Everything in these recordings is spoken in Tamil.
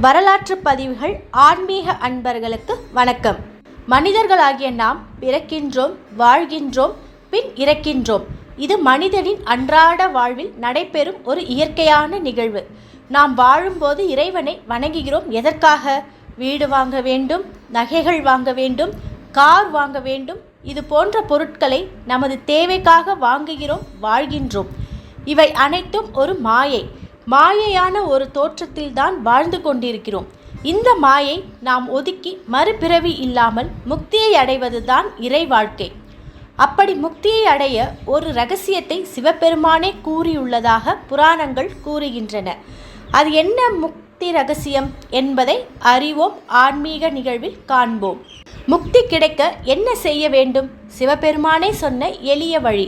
வரலாற்று பதிவுகள் ஆன்மீக அன்பர்களுக்கு வணக்கம். மனிதர்களாகிய நாம் பிறக்கின்றோம் வாழ்கின்றோம் பின் இறக்கின்றோம். இது மனிதனின் அன்றாட வாழ்வில் நடைபெறும் ஒரு இயற்கையான நிகழ்வு. நாம் வாழும்போது இறைவனை வணங்குகிறோம். எதற்காக? வீடு வாங்க வேண்டும் நகைகள் வாங்க வேண்டும் கார் வாங்க வேண்டும் இது போன்ற பொருட்களை நமது தேவைக்காக வாங்குகிறோம் வாழ்கின்றோம். இவை அனைத்தும் ஒரு மாயை. மாயையான ஒரு தோற்றத்தில்தான் வாழ்ந்து கொண்டிருக்கிறோம். இந்த மாயை நாம் ஒதுக்கி மறுபிறவி இல்லாமல் முக்தியை அடைவதுதான் இறை வாழ்க்கை. அப்படி முக்தியை அடைய ஒரு ரகசியத்தை சிவபெருமானே கூறியுள்ளதாக புராணங்கள் கூறுகின்றன. அது என்ன முக்தி ரகசியம் என்பதை அறிவோம் ஆன்மீக நிகழ்வில் காண்போம். முக்தி கிடைக்க என்ன செய்ய வேண்டும்? சிவபெருமானே சொன்ன எளிய வழி.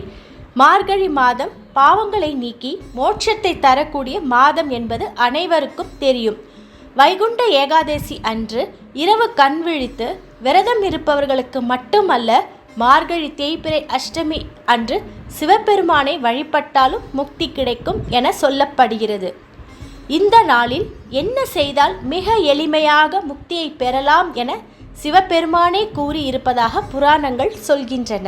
மார்கழி மாதம் பாவங்களை நீக்கி மோட்சத்தை தரக்கூடிய மாதம் என்பது அனைவருக்கும் தெரியும். வைகுண்ட ஏகாதசி அன்று இரவு கண் விழித்து விரதம் இருப்பவர்களுக்கு மட்டுமல்ல மார்கழி தேய்பிறை அஷ்டமி அன்று சிவபெருமானை வழிபட்டாலும் முக்தி கிடைக்கும் என சொல்லப்படுகிறது. இந்த நாளில் என்ன செய்தால் மிக எளிமையாக முக்தியை பெறலாம் என சிவபெருமானே கூறியிருப்பதாக புராணங்கள் சொல்கின்றன.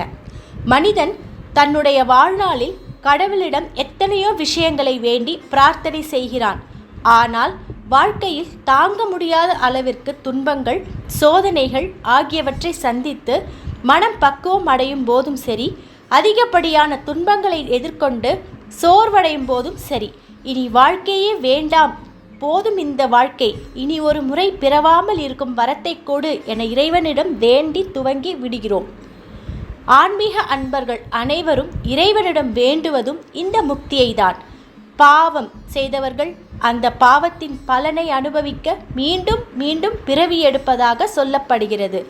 மனிதன் தன்னுடைய வாழ்நாளில் கடவுளிடம் எத்தனையோ விஷயங்களை வேண்டி பிரார்த்தனை செய்கிறான். ஆனால் வாழ்க்கையில் தாங்க முடியாத அளவிற்கு துன்பங்கள் சோதனைகள் ஆகியவற்றை சந்தித்து மனம் பக்குவம் அடையும் போதும் சரி அதிகப்படியான துன்பங்களை எதிர்கொண்டு சோர்வடையும் போதும் சரி. இனி வாழ்க்கையே வேண்டாம் போதும் இந்த வாழ்க்கை. இனி ஒரு முறை பிறவாமல் இருக்கும் வரத்தை கொடு என இறைவனிடம் வேண்டி துவங்கி விடுகிறோம். ஆன்மீக அன்பர்கள் அனைவரும் இறைவனிடம் வேண்டுவதும் இந்த முக்தியை தான் பாவம் செய்தவர்கள் அந்த பாவத்தின் பலனை அனுபவிக்க மீண்டும் மீண்டும் பிறவி எடுப்பதாக சொல்லப்படுகிறது.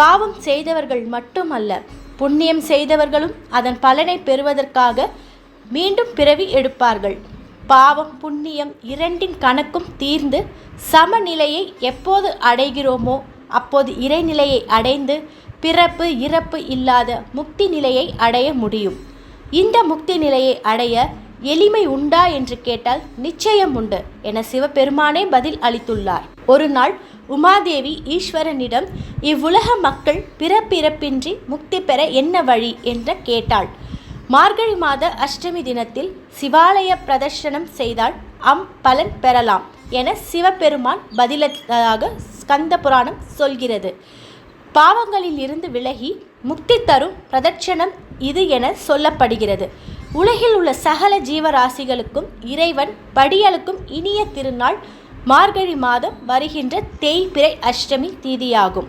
பாவம் செய்தவர்கள் மட்டுமல்ல புண்ணியம் செய்தவர்களும் அதன் பலனை பெறுவதற்காக மீண்டும் பிறவி எடுப்பார்கள். பாவம் புண்ணியம் இரண்டின் கணக்கும் தீர்ந்து சமநிலையை எப்போது அடைகிறோமோ அப்போது இறைநிலையை அடைந்து பிறப்பு இறப்பு இல்லாத முக்தி நிலையை அடைய முடியும். இந்த முக்தி நிலையை அடைய எளிமை உண்டா என்று கேட்டால் நிச்சயம் உண்டு என சிவபெருமானே பதில் அளித்துள்ளார். ஒரு நாள் உமாதேவி ஈஸ்வரனிடம் இவ்வுலக மக்கள் பிறப்பிறப்பின்றி முக்தி பெற என்ன வழி? என்று கேட்டாள். மார்கழி மாத அஷ்டமி தினத்தில் சிவாலய பிரதர்ஷனம் செய்தால் அம் பலன் பெறலாம் என சிவபெருமான் பதிலதாக ஸ்கந்த புராணம் சொல்கிறது. பாவங்களில் இருந்து விலகி முக்தி தரும் பிரதட்சணம் இது என சொல்லப்படுகிறது. உலகில் உள்ள சகல ஜீவராசிகளுக்கும் இறைவன் படியலுக்கும் இனிய திருநாள் மார்கழி மாதம் வருகின்ற தேய்பிறை அஷ்டமி தீதியாகும்.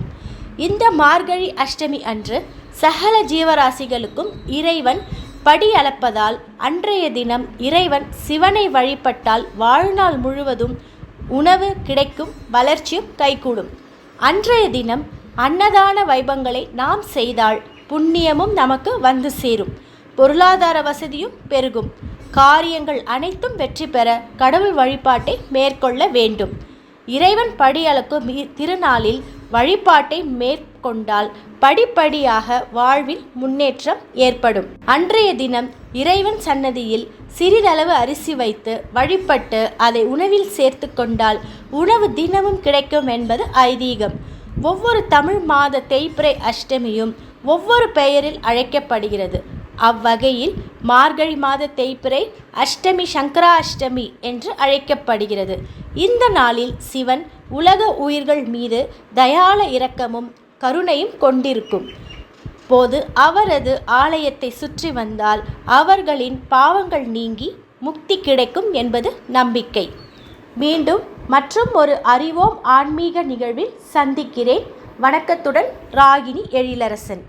இந்த மார்கழி அஷ்டமி அன்று சகல ஜீவராசிகளுக்கும் இறைவன் படி அளப்பதால் அன்றைய தினம் இறைவன் சிவனை வழிபட்டால் வாழ்நாள் முழுவதும் உணவு கிடைக்கும் வளர்ச்சியும் கைகூடும். அன்றைய தினம் அன்னதான வைபங்களை நாம் செய்தால் புண்ணியமும் நமக்கு வந்து சேரும். பொருளாதார வசதியும் பெருகும். காரியங்கள் அனைத்தும் வெற்றி பெற கடவுள் வழிபாட்டை மேற்கொள்ள வேண்டும். இறைவன் படியளக்கும் திருநாளில் வழிபாட்டை மேற் கொண்டால் படிப்படியாக வாழ்வில் முன்னேற்றம் ஏற்படும். அன்றைய தினம் இறைவன் சன்னதியில் சிறிதளவு அரிசி வைத்து வழிபட்டு அதை உணவில் சேர்த்து கொண்டால் உணவு தினமும் கிடைக்கும் என்பது ஐதீகம். ஒவ்வொரு தமிழ் மாத தேய்பிறை அஷ்டமியும் ஒவ்வொரு பெயரில் அழைக்கப்படுகிறது. அவ்வகையில் மார்கழி மாத தேய்பிறை அஷ்டமி சங்கரா அஷ்டமி என்று அழைக்கப்படுகிறது. இந்த நாளில் சிவன் உலக உயிர்கள் மீது தயால இரக்கமும் கருணையும் கொண்டிருக்கும். போது அவரது ஆலயத்தை சுற்றி வந்தால் அவர்களின் பாவங்கள் நீங்கி முக்தி கிடைக்கும் என்பது நம்பிக்கை. மீண்டும் மற்றும் ஒரு அறிவோம் ஆன்மீக நிகழ்வில் சந்திக்கிறேன். வணக்கத்துடன் ராகினி எழிலரசன்.